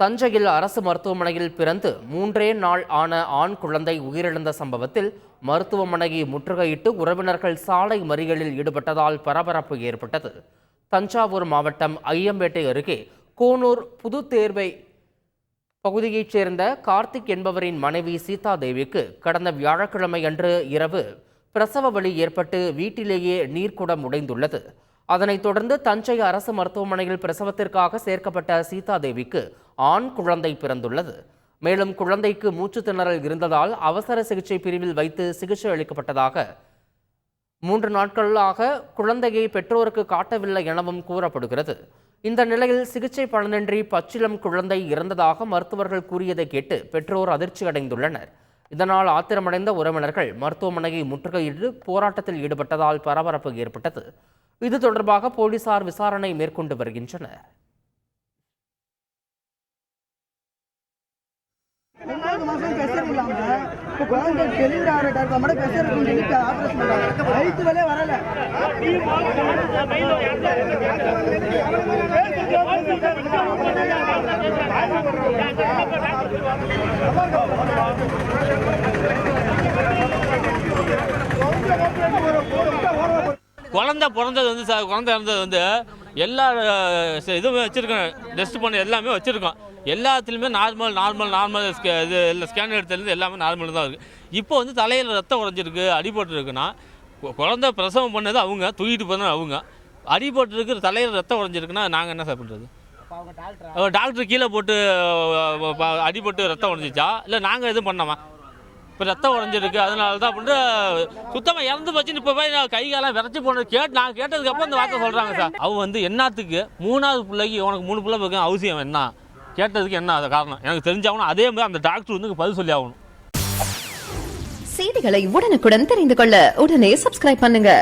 தஞ்சையில் அரசு மருத்துவமனையில் பிறந்து மூன்றே நாள் ஆன ஆண் குழந்தை உயிரிழந்த சம்பவத்தில் மருத்துவமனையை முற்றுகையிட்டு உறவினர்கள் சாலை மறியலில் ஈடுபட்டதால் பரபரப்பு ஏற்பட்டது. தஞ்சாவூர் மாவட்டம் ஐயம்பேட்டை அருகே கோனூர் புதுத்தேர்வை பகுதியைச் சேர்ந்த கார்த்திக் என்பவரின் மனைவி சீதா தேவிக்கு கடந்த வியாழக்கிழமை அன்று இரவு பிரசவ வலி ஏற்பட்டு வீட்டிலேயே நீர்க்குடம் உடைந்துள்ளது. அதனைத் தொடர்ந்து தஞ்சை அரசு மருத்துவமனையில் பிரசவத்திற்காக சேர்க்கப்பட்ட சீதாதேவிக்கு ஆண் குழந்தை பிறந்துள்ளது. மேலும் குழந்தைக்கு மூச்சு திணறல் இருந்ததால் அவசர சிகிச்சை பிரிவில் வைத்து சிகிச்சை அளிக்கப்பட்டதாக மூன்று நாட்களாக குழந்தையை பெற்றோருக்கு காட்டவில்லை எனவும் கூறப்படுகிறது. இந்த நிலையில் சிகிச்சை பலனின்றி பச்சிளம் குழந்தை இறந்ததாக மருத்துவர்கள் கூறியதை கேட்டு பெற்றோர் அதிர்ச்சி அடைந்துள்ளனர். இதனால் ஆத்திரமடைந்த உறவினர்கள் மருத்துவமனையை முற்றுகையிட்டு போராட்டத்தில் ஈடுபட்டதால் பரபரப்பு ஏற்பட்டது. இது தொடர்பாக போலீசார் விசாரணை மேற்கொண்டு வருகின்றனர் ரெண்டாவது மாசம் pressure இல்லாம, இப்ப குழந்தை delivery ஆகிற மட்டும் சொல்லி பண்ணாங்க. வரல. குழந்தை பிறந்தது வந்து சார் குழந்தை இறந்தது வந்து எல்லா இதுவுமே வச்சுருக்கோம் டெஸ்ட் பண்ணி எல்லாமே வச்சுருக்கோம். எல்லாத்துலேயுமே நார்மல் நார்மல் நார்மல் இது இல்லை ஸ்கேன் எடுத்ததுலேருந்து எல்லாமே நார்மல் தான் இருக்குது இப்போ வந்து தலையில் ரத்தம் உடஞ்சிருக்கு அடிபட்டுருக்குன்னா குழந்தை பிரசவம் பண்ணது அவங்க தூக்கிட்டு போனது அவங்க. அடிபட்டுருக்கு தலையில் ரத்தம் உடஞ்சிருக்குன்னா நாங்கள் என்ன சார் பண்ணுறது டாக்டர்? கீழே போட்டு அடிபட்டு ரத்தம் உடஞ்சிச்சா இல்லை நாங்கள் எதுவும் பண்ணோமா இப்போ ரத்தம் உடஞ்சிருக்கு. அதனால தான் அப்படின்ட்டு சுத்தமாக இறந்து போச்சுன்னு இப்போ போய் நான் கை காலம் விரைச்சி போனது கேட்டு நான் கேட்டதுக்கப்புறம் இந்த வார்த்தை சொல்கிறாங்க சார். அவன் வந்து என்னத்துக்கு மூணாவது பிள்ளைக்கு உனக்கு மூணு பிள்ளை வைக்க அவசியம் என்ன? கேட்டதுக்கு என்ன அது காரணம்? எனக்கு தெரிஞ்சாகணும் அதே மாதிரி அந்த டாக்டர் வந்து பதில் சொல்லி ஆகணும். செய்திகளை உடனுக்குடன் தெரிந்து கொள்ள உடனே சப்ஸ்கிரைப் பண்ணுங்க.